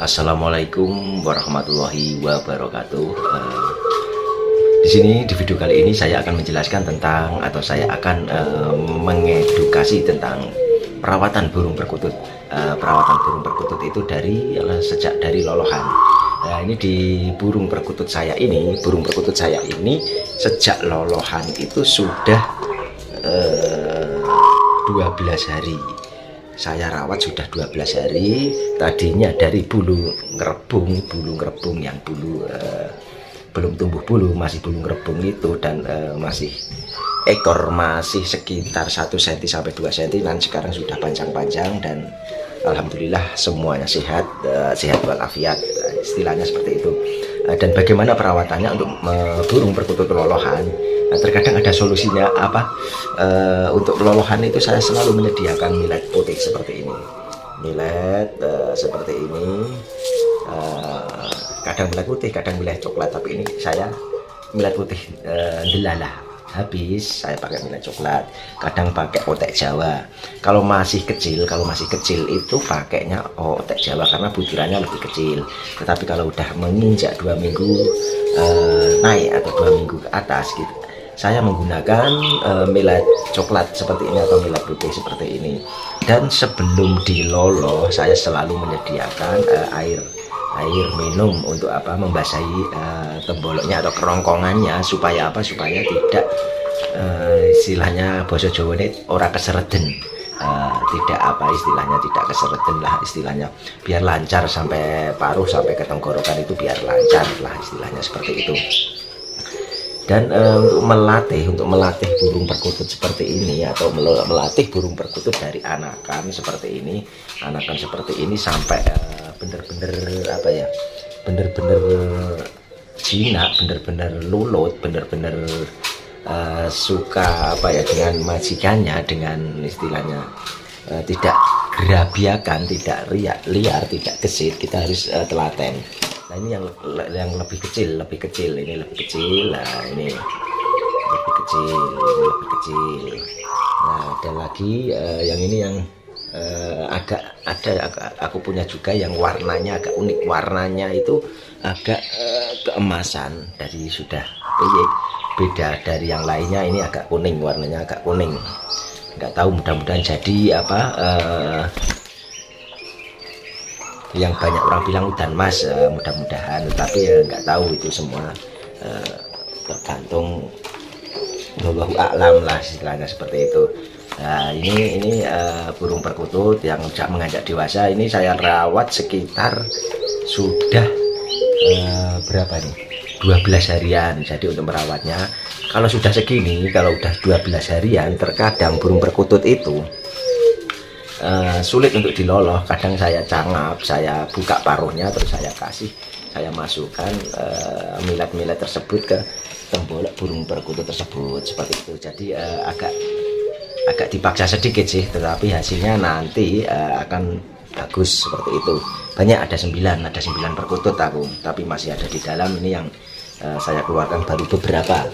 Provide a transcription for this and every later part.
Assalamualaikum warahmatullahi wabarakatuh. Eh, di sini di video kali ini saya akan menjelaskan tentang atau saya akan eh, mengedukasi tentang perawatan burung perkutut. Eh, perawatan burung perkutut itu dari sejak dari lolohan. Nah, ini di burung perkutut saya ini, burung perkutut saya ini sejak lolohan itu sudah eh, 12 hari. Saya rawat sudah 12 hari. Tadinya dari bulu ngerebung bulu ngerebung yang bulu eh, belum tumbuh bulu masih bulu ngerebung itu dan eh, masih ekor masih sekitar 1 cm sampai 2 cm dan sekarang sudah panjang-panjang dan Alhamdulillah semuanya sehat eh, sehat walafiat istilahnya seperti itu. Eh, dan bagaimana perawatannya untuk eh, burung perkutut lolohan? Nah, terkadang ada solusinya apa? Eh, untuk lolohan itu saya selalu menyediakan millet putih seperti ini. Millet seperti ini. Kadang millet putih kadang millet coklat tapi ini saya millet putih delala habis saya pakai millet coklat. Kadang pakai otek jawa. Kalau masih kecil kalau masih kecil itu pakainya otek jawa karena butirannya lebih kecil. Tetapi kalau udah menginjak dua minggu eh, naik atau dua minggu ke atas gitu saya menggunakan millet coklat seperti ini atau millet putih seperti ini. Dan sebelum diloloh saya selalu menyediakan uh, air air minum untuk apa membasahi uh, temboloknya atau kerongkongannya supaya apa? Supaya tidak uh, istilahnya boso Jawa ini ora kesereden. Uh, tidak apa istilahnya tidak kesereden lah istilahnya. Biar lancar sampai paruh sampai ke tenggorokan itu biar lancar lah istilahnya seperti itu. Dan uh, untuk melatih untuk melatih burung perkutut seperti ini atau melatih burung perkutut dari anakan seperti ini anakan seperti ini sampai bener-bener apa ya bener-bener jinak bener-bener lulut bener-bener uh, suka apa ya dengan majikannya dengan istilahnya uh, tidak gerabiakan tidak liar, liar tidak gesit kita harus uh, telaten. Nah ini yang yang lebih kecil lebih kecil ini lebih kecil nah ini lebih kecil lebih kecil. Nah ada lagi uh, yang ini yang uh, agak ada aku punya juga yang warnanya agak unik. Warnanya itu agak uh, keemasan dari sudah beda dari yang lainnya ini agak kuning warnanya agak kuning. Nggak tahu mudah-mudahan jadi apa uh, yang banyak orang bilang udan mas uh, mudah-mudahan. Tapi ya nggak tahu itu semua uh, tergantung. Allahu a'lam lah istilahnya seperti itu nah ini ini uh, burung perkutut yang sudah mengajak dewasa. Ini saya rawat sekitar sudah uh, berapa nih 12 harian. Jadi untuk merawatnya kalau sudah segini kalau sudah 12 harian terkadang burung perkutut itu uh, sulit untuk diloloh. Kadang saya cangap saya buka paruhnya terus saya kasih saya masukkan uh, milet-milet tersebut ke tembolak burung perkutut tersebut seperti itu. Jadi uh, agak agak dipaksa sedikit sih tetapi hasilnya nanti uh, akan bagus seperti itu. Banyak ada sembilan ada sembilan perkutut aku tapi masih ada di dalam. Ini yang uh, saya keluarkan baru beberapa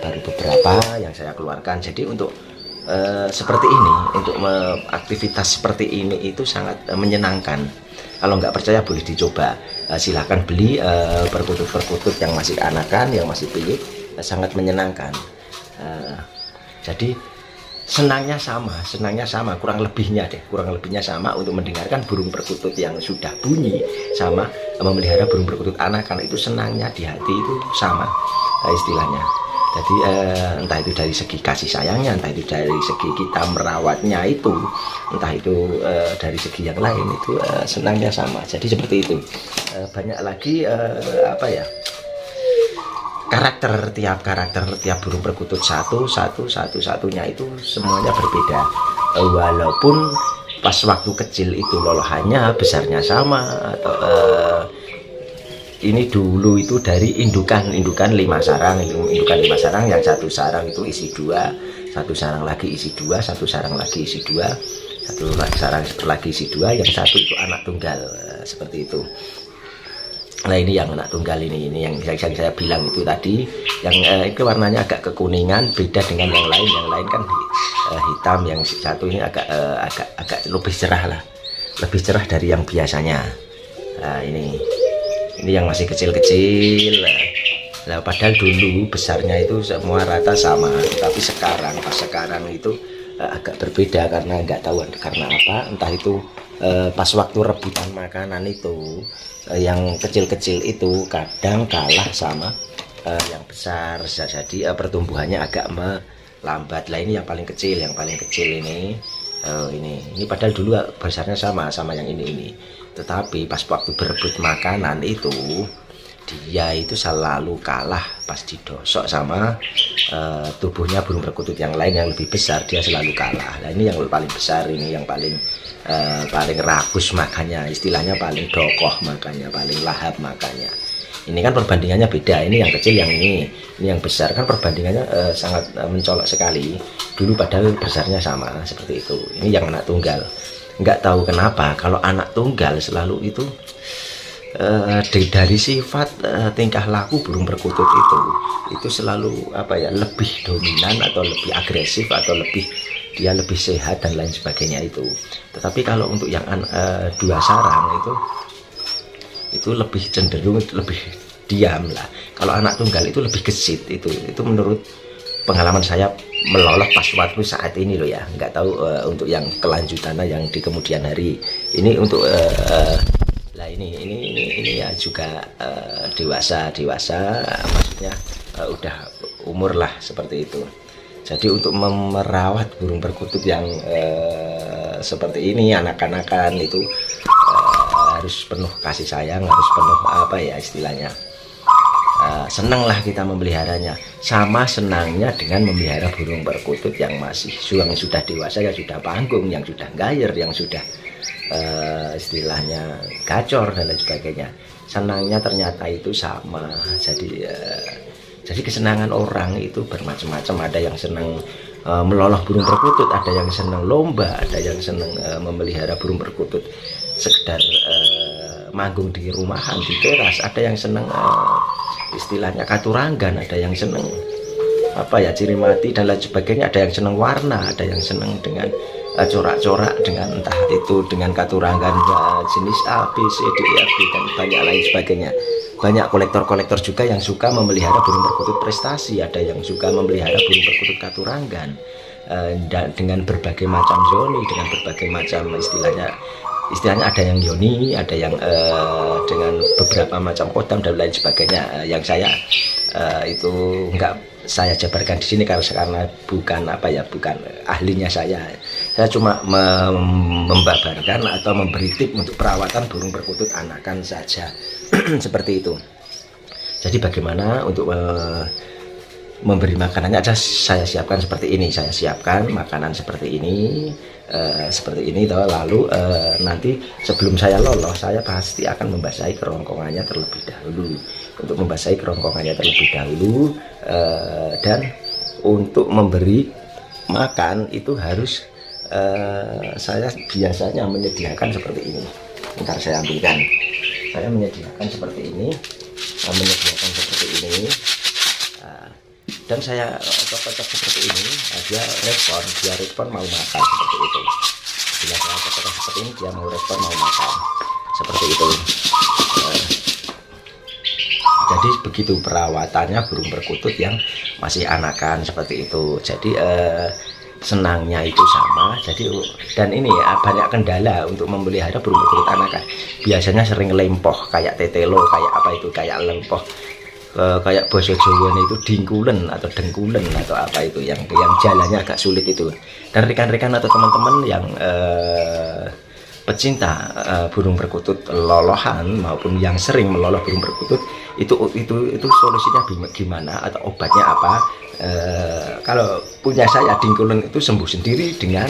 baru beberapa yang saya keluarkan. Jadi untuk Eh, seperti ini untuk aktivitas seperti ini itu sangat uh, menyenangkan. Kalau nggak percaya boleh dicoba. Uh, silahkan beli perkutut-perkutut uh, yang masih anakan yang masih pilih uh, sangat menyenangkan. Uh, jadi senangnya sama senangnya sama kurang lebihnya deh kurang lebihnya sama untuk mendengarkan burung perkutut yang sudah bunyi sama memelihara burung perkutut anakan itu senangnya di hati itu sama uh, istilahnya. Jadi eh, entah itu dari segi kasih sayangnya entah itu dari segi kita merawatnya itu entah itu eh, dari segi yang lain itu eh, senangnya sama. Jadi seperti itu. Eh, banyak lagi eh, apa ya karakter tiap karakter tiap burung perkutut satu satu satu satunya itu semuanya berbeda. Eh, walaupun pas waktu kecil itu lolohannya besarnya sama atau eh, ini dulu itu dari indukan indukan lima sarang indukan lima sarang yang satu sarang itu isi dua satu sarang lagi isi dua satu sarang lagi isi dua satu sarang lagi isi dua yang satu itu anak tunggal seperti itu Nah ini yang anak tunggal ini, ini yang, yang, saya bilang itu tadi, yang eh, itu warnanya agak kekuningan, beda dengan yang lain. Yang lain kan eh, hitam, yang satu ini agak eh, agak agak lebih cerah lah, lebih cerah dari yang biasanya. Nah ini, ini yang masih kecil-kecil. Nah, padahal dulu besarnya itu semua rata sama, tapi sekarang pas sekarang itu eh, agak berbeda karena nggak tahu karena apa, entah itu eh, pas waktu rebutan makanan itu uh, yang kecil-kecil itu kadang kalah sama uh, yang besar. Jadi uh, pertumbuhannya agak melambat. Lah ini yang paling kecil yang paling kecil ini. Uh, ini ini padahal dulu besarnya sama sama yang ini ini. Tetapi pas waktu berebut makanan itu dia itu selalu kalah pas didosok sama uh, tubuhnya burung perkutut yang lain yang lebih besar dia selalu kalah. Nah ini yang paling besar ini yang paling uh, paling rakus makanya istilahnya paling dokoh makanya paling lahap makanya. Ini kan perbandingannya beda ini yang kecil yang ini ini yang besar. Kan perbandingannya uh, sangat uh, mencolok sekali. Dulu padahal besarnya sama seperti itu. Ini yang anak tunggal. Nggak tahu kenapa kalau anak tunggal selalu itu uh, dari sifat uh, tingkah laku burung perkutut itu itu selalu apa ya lebih dominan atau lebih agresif atau lebih dia lebih sehat dan lain sebagainya itu. Tetapi kalau untuk yang uh, dua sarang itu itu lebih cenderung lebih diam lah. Kalau anak tunggal itu lebih gesit itu. Itu menurut pengalaman saya melolot pas waktu saat ini loh ya. Nggak tahu uh, untuk yang kelanjutannya yang di kemudian hari. Ini untuk uh, lah ini ini ini, ini ya juga uh, dewasa dewasa maksudnya uh, udah umur lah seperti itu. Jadi untuk merawat burung perkutut yang uh, seperti ini anak-anakan itu uh, harus penuh kasih sayang harus penuh apa ya istilahnya uh, senanglah kita memeliharanya. Sama senangnya dengan memelihara burung perkutut yang masih yang sudah dewasa yang sudah panggung yang sudah gayer yang sudah uh, istilahnya gacor dan lain sebagainya. Senangnya ternyata itu sama. Jadi uh, jadi kesenangan orang itu bermacam-macam. Ada yang senang uh, meloloh burung perkutut ada yang senang lomba ada yang senang uh, memelihara burung perkutut. Sekedar uh, manggung di rumahan di teras. Ada yang senang uh, istilahnya katuranggan ada yang senang apa ya ciri mati dan lain sebagainya. Ada yang senang warna ada yang senang dengan corak-corak dengan entah itu dengan katuranggan uh, jenis A, B, C, D, E, F, dan banyak lain sebagainya. Banyak kolektor-kolektor juga yang suka memelihara burung perkutut prestasi. Ada yang suka memelihara burung perkutut katuranggan uh, dengan berbagai macam zoni dengan berbagai macam istilahnya istilahnya ada yang yoni ada yang uh, dengan beberapa macam kodam dan lain sebagainya. Uh, yang saya uh, itu enggak saya jabarkan di sini karena karena bukan apa ya bukan ahlinya saya saya cuma membabarkan atau memberi tip untuk perawatan burung perkutut anakan saja. Seperti itu. Jadi bagaimana untuk uh, memberi makanannya aja saya siapkan seperti ini. Saya siapkan makanan seperti ini uh, seperti ini toh. Lalu uh, nanti sebelum saya lolos saya pasti akan membasahi kerongkongannya terlebih dahulu. Untuk membasahi kerongkongannya terlebih dahulu uh, dan untuk memberi makan itu harus uh, saya biasanya menyediakan seperti ini. Ntar saya ambilkan. Saya menyediakan seperti ini. Uh, menyediakan seperti ini. Uh, dan saya cocok seperti ini. Dia respon. Dia respon mau makan seperti itu. Bila saya cocok seperti ini dia mau respon mau makan seperti itu. Jadi begitu perawatannya burung perkutut yang masih anakan seperti itu. Jadi uh, senangnya itu sama. Jadi dan ini ya banyak kendala untuk memelihara burung perkutut anakan biasanya sering lempoh kayak tetelo kayak apa itu kayak lempoh. E, kayak boso Jawa itu dingkulen atau dengkulen atau apa itu yang yang jalannya agak sulit itu. Dan rekan-rekan atau teman-teman yang e, pecinta uh, burung perkutut lolohan maupun yang sering meloloh burung perkutut itu itu itu solusinya gimana atau obatnya apa uh, kalau punya saya dingkulen itu sembuh sendiri dengan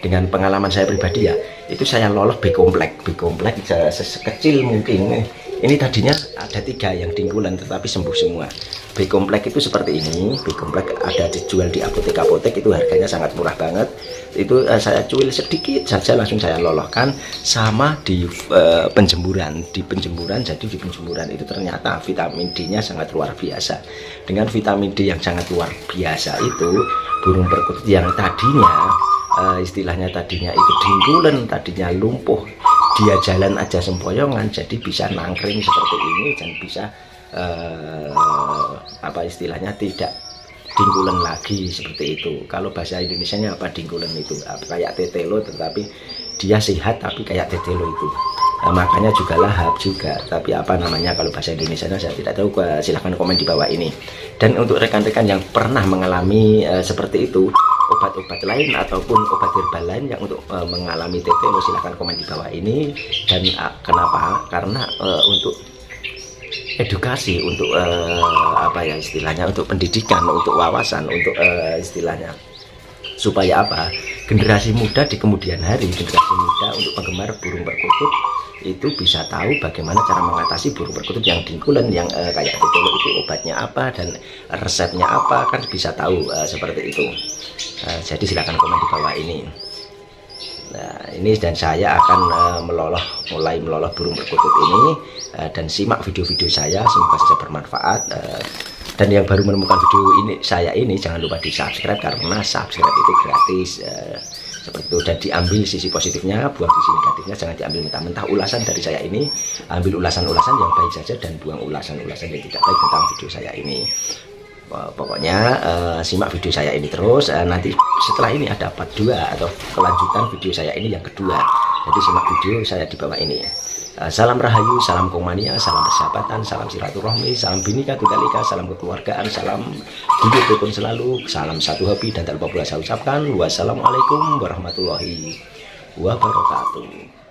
dengan pengalaman saya pribadi ya. Itu saya lolos B komplek B komplek sekecil mungkin ini tadinya ada tiga yang dingkulan tetapi sembuh semua. B komplek itu seperti ini. B komplek ada dijual di apotek-apotek itu harganya sangat murah banget. Itu uh, saya cuil sedikit saja langsung saya lolokkan sama di uh, penjemuran di penjemuran jadi di penjemuran itu ternyata vitamin D nya sangat luar biasa. Dengan vitamin D yang sangat luar biasa itu burung perkutut yang tadinya uh, istilahnya tadinya itu dingkulan tadinya lumpuh dia jalan aja sempoyongan jadi bisa nangkring seperti ini dan bisa uh, apa istilahnya tidak dingkulan lagi seperti itu. Kalau bahasa Indonesia nya apa dingkulan itu? Kayak tetelo tetapi dia sehat tapi kayak tetelo itu. Nah, makanya juga lahap juga. Tapi apa namanya kalau bahasa Indonesia saya tidak tahu silahkan komen di bawah ini. Dan untuk rekan-rekan yang pernah mengalami uh, seperti itu obat-obat lain ataupun obat herbal lain yang untuk uh, mengalami tetelo silahkan komen di bawah ini. Dan uh, kenapa? Karena uh, untuk edukasi untuk uh, apa ya istilahnya untuk pendidikan untuk wawasan untuk uh, istilahnya. Supaya apa? Generasi muda di kemudian hari generasi muda untuk penggemar burung perkutut itu bisa tahu bagaimana cara mengatasi burung perkutut yang dingkulan yang uh, kayak betul itu obatnya apa dan resepnya apa kan bisa tahu uh, seperti itu. Uh, jadi silahkan komen di bawah ini. Nah, ini dan saya akan uh, meloloh mulai meloloh burung perkutut ini uh, dan simak video-video saya semoga saja bermanfaat uh, dan yang baru menemukan video ini saya ini jangan lupa di subscribe karena subscribe itu gratis uh, seperti itu dan diambil sisi positifnya buang sisi negatifnya jangan diambil mentah-mentah. Ulasan dari saya ini ambil ulasan-ulasan yang baik saja dan buang ulasan-ulasan yang tidak baik tentang video saya ini. Pokoknya uh, simak video saya ini terus uh, nanti setelah ini ada part 2 atau kelanjutan video saya ini yang kedua jadi simak video saya di bawah ini uh, salam rahayu salam komania salam persahabatan salam silaturahmi salam binika tugalika salam kekeluargaan salam hidup rukun selalu salam satu hobi dan tak lupa pula saya ucapkan. Wassalamualaikum warahmatullahi wabarakatuh